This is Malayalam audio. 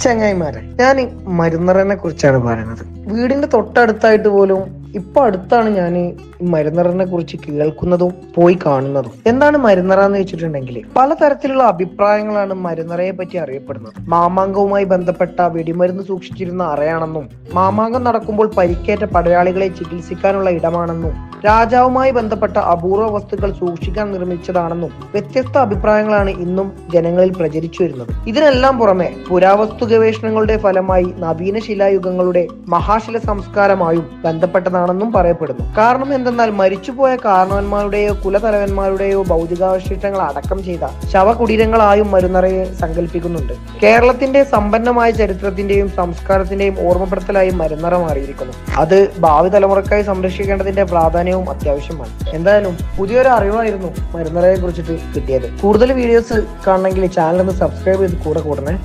ചങ്ങായിമാരെ ഞാൻ മരുന്നറനെ കുറിച്ചാണ് പറയുന്നത്. വീടിന്റെ തൊട്ടടുത്തായിട്ട് പോലും ഇപ്പൊ അടുത്താണ് ഞാൻ മരുന്നറനെ കുറിച്ച് കേൾക്കുന്നതും പോയി കാണുന്നതും. എന്താണ് മരുന്നറ എന്ന് വെച്ചിട്ടുണ്ടെങ്കിൽ പലതരത്തിലുള്ള അഭിപ്രായങ്ങളാണ് മരുന്നറയെ പറ്റി അറിയപ്പെടുന്നത്. മാമാങ്കവുമായി ബന്ധപ്പെട്ട വെടിമരുന്ന് സൂക്ഷിച്ചിരുന്ന അറയാണെന്നും മാമാങ്കം നടക്കുമ്പോൾ പരിക്കേറ്റ പടയാളികളെ ചികിത്സിക്കാനുള്ള ഇടമാണെന്നും രാജാവുമായി ബന്ധപ്പെട്ട അപൂർവ വസ്തുക്കൾ സൂക്ഷിക്കാൻ നിർമ്മിച്ചതാണെന്നും വ്യത്യസ്ത അഭിപ്രായങ്ങളാണ് ഇന്നും ജനങ്ങളിൽ പ്രചരിച്ചു വരുന്നത്. ഇതിനെല്ലാം പുറമെ പുരാവസ്തു ഗവേഷണങ്ങളുടെ ഫലമായി നവീന ശിലായുഗങ്ങളുടെ മഹാശില സംസ്കാരമായും ബന്ധപ്പെട്ടതാണെന്നും പറയപ്പെടുന്നു. കാരണം എന്തെന്നാൽ മരിച്ചുപോയ കാരണവന്മാരുടെയോ കുലതലവന്മാരുടെയോ ഭൗതികാവശിഷ്ടങ്ങൾ അടക്കം ചെയ്ത ശവകുടീരങ്ങളായും മരുന്നറയെ സങ്കല്പിക്കുന്നുണ്ട് കേരളത്തിന്റെ സമ്പന്നമായ ചരിത്രത്തിന്റെയും സംസ്കാരത്തിന്റെയും ഓർമ്മപ്പെടുത്തലായി മരുന്നറ മാറിയിരിക്കുന്നു. അത് ഭാവി തലമുറക്കായി സംരക്ഷിക്കേണ്ടതിന്റെ പ്രാധാന്യവും അത്യാവശ്യമാണ്. എന്തായാലും പുതിയൊരു അറിവായിരുന്നു മരുന്നറയെ കുറിച്ചിട്ട് കിട്ടിയത്. കൂടുതൽ വീഡിയോസ് കാണണമെങ്കിൽ ചാനൽ ഒന്ന് സബ്സ്ക്രൈബ് ചെയ്ത് കൂടെ കൂടണേ.